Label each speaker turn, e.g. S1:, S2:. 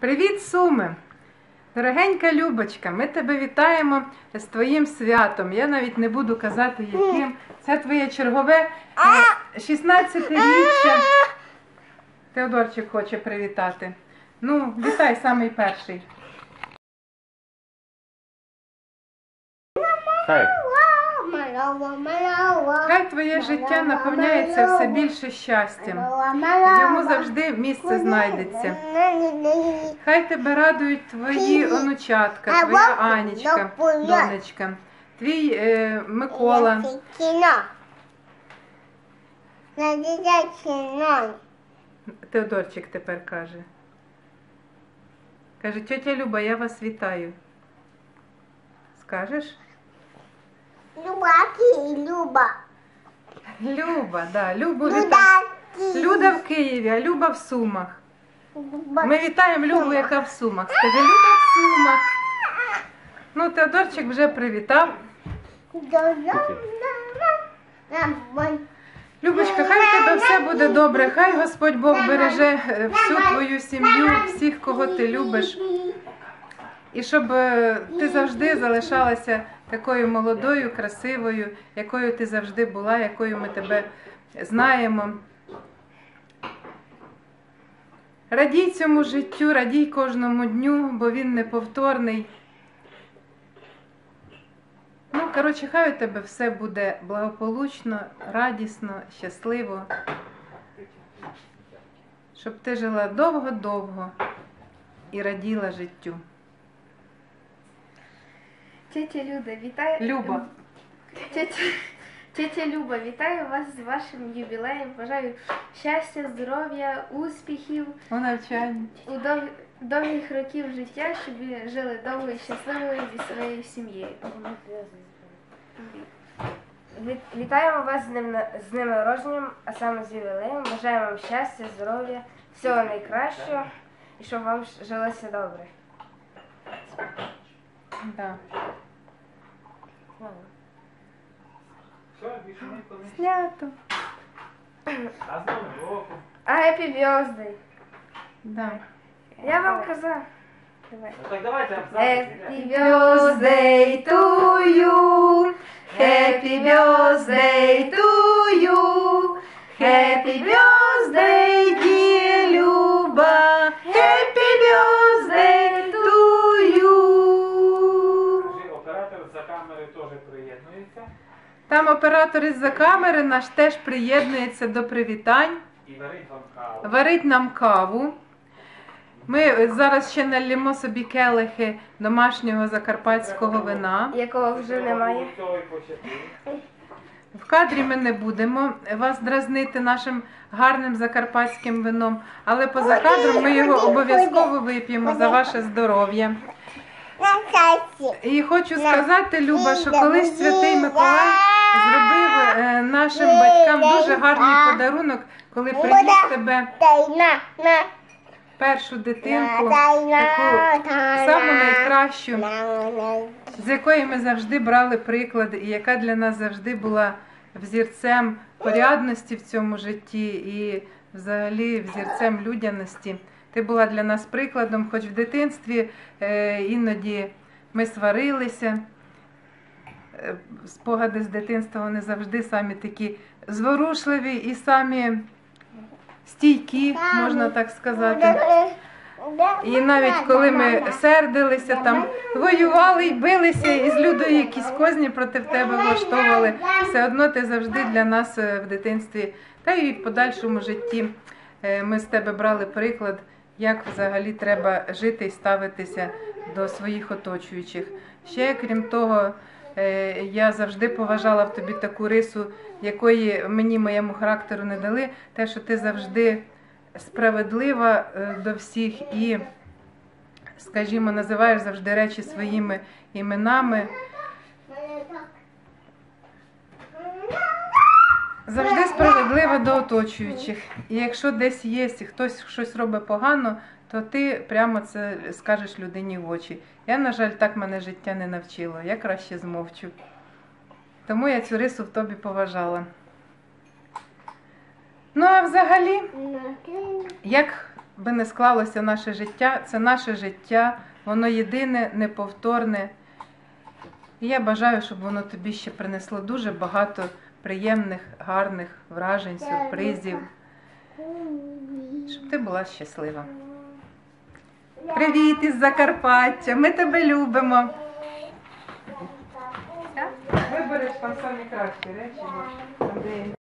S1: Привіт, Суми! Дорогенька Любочка, ми тебе вітаємо з твоїм святом. Я навіть не буду казати, яким. Це твоє чергове 16-річчя. Теодорчик хоче привітати. Ну, вітай самий перший.
S2: Хай.
S1: Хай твоє життя наповняється все більше щастям. Йому завжди місце знайдеться. Хай тебе радують твої онучатка, твоя Анічка, донечка, твій е, Микола. Теодорчик тепер каже. Каже, тетя Люба, я вас вітаю. Скажеш?
S3: Любаки Люба.
S1: Люба, да, Любу вітаю. Люда в Києві, а Люба в Сумах.
S3: Люба.
S1: Ми вітаємо Любу, яка в Сумах. Скажи, Люба в Сумах. Ну, Теодорчик вже привітав. Любочка, хай в тебе все буде добре, хай Господь Бог береже е, всю твою сім'ю, всіх, кого ти любиш. І щоб е, ти завжди залишалася такою молодою, красивою, якою ти завжди була, якою ми тебе знаємо. Радій цьому життю, радій кожному дню, бо він неповторний. Ну, коротше, хай у тебе все буде благополучно, радісно, щасливо. Щоб ти жила довго-довго і раділа життю.
S4: Тетя Люда, вітаю.
S1: Люба.
S4: Тетя, тетя Люба, вітаю вас з вашим ювілеєм. Бажаю щастя, здоров'я, успіхів,
S1: У навчанні.
S4: у дов... довгих років життя, щоб ви жили довго і щасливо зі своєю сім'єю.
S5: Вітаємо вас з днем, на- з днем народженням, а саме з ювілеєм. Бажаємо вам щастя, здоров'я, всього найкращого і щоб вам жилося добре.
S1: Да. Снято.
S2: А.
S5: А happy birthday!
S1: Да.
S5: Я вам казав. Давай.
S2: Ну так давайте.
S5: Happy birthday to you. Happy birthday to you. Happy birthday,
S1: Там оператор із-за камери наш теж приєднується до привітань.
S2: і варить
S1: нам каву. Ми зараз ще налімо собі келихи домашнього закарпатського вина.
S5: Якого вже немає.
S1: В кадрі ми не будемо вас дразнити нашим гарним закарпатським вином, але поза кадром ми його обов'язково вип'ємо за ваше здоров'я. І хочу сказати, Люба, що колись святий Миколай зробив е, нашим батькам дуже гарний подарунок, коли приніс тебе першу дитинку, таку саму найкращу,
S3: на, на.
S1: з якої ми завжди брали приклад, і яка для нас завжди була взірцем порядності в цьому житті і взагалі взірцем людяності. Ти була для нас прикладом, хоч в дитинстві е, іноді ми сварилися. Спогади з дитинства вони завжди самі такі зворушливі і самі стійкі, можна так сказати. І навіть коли ми сердилися, там воювали і билися, і з людою якісь козні проти тебе влаштовували, все одно ти завжди для нас е, в дитинстві, та й в подальшому житті е, ми з тебе брали приклад, як взагалі треба жити і ставитися до своїх оточуючих. Ще крім того, я завжди поважала в тобі таку рису, якої мені моєму характеру не дали, те, що ти завжди справедлива е, до всіх і, скажімо, називаєш завжди речі своїми іменами. Завжди справедлива до оточуючих. І якщо десь є, і хтось щось робить погано, то ти прямо це скажеш людині в очі. Я, на жаль, так мене життя не навчило. Я краще змовчу. Тому я цю рису в тобі поважала. Ну, а взагалі, як би не склалося наше життя, це наше життя, воно єдине, неповторне. І я бажаю, щоб воно тобі ще принесло дуже багато приємних, гарних вражень, сюрпризів, щоб ти була щаслива. Привіт із Закарпаття! Ми тебе любимо. Вибереш там самі кращі речі,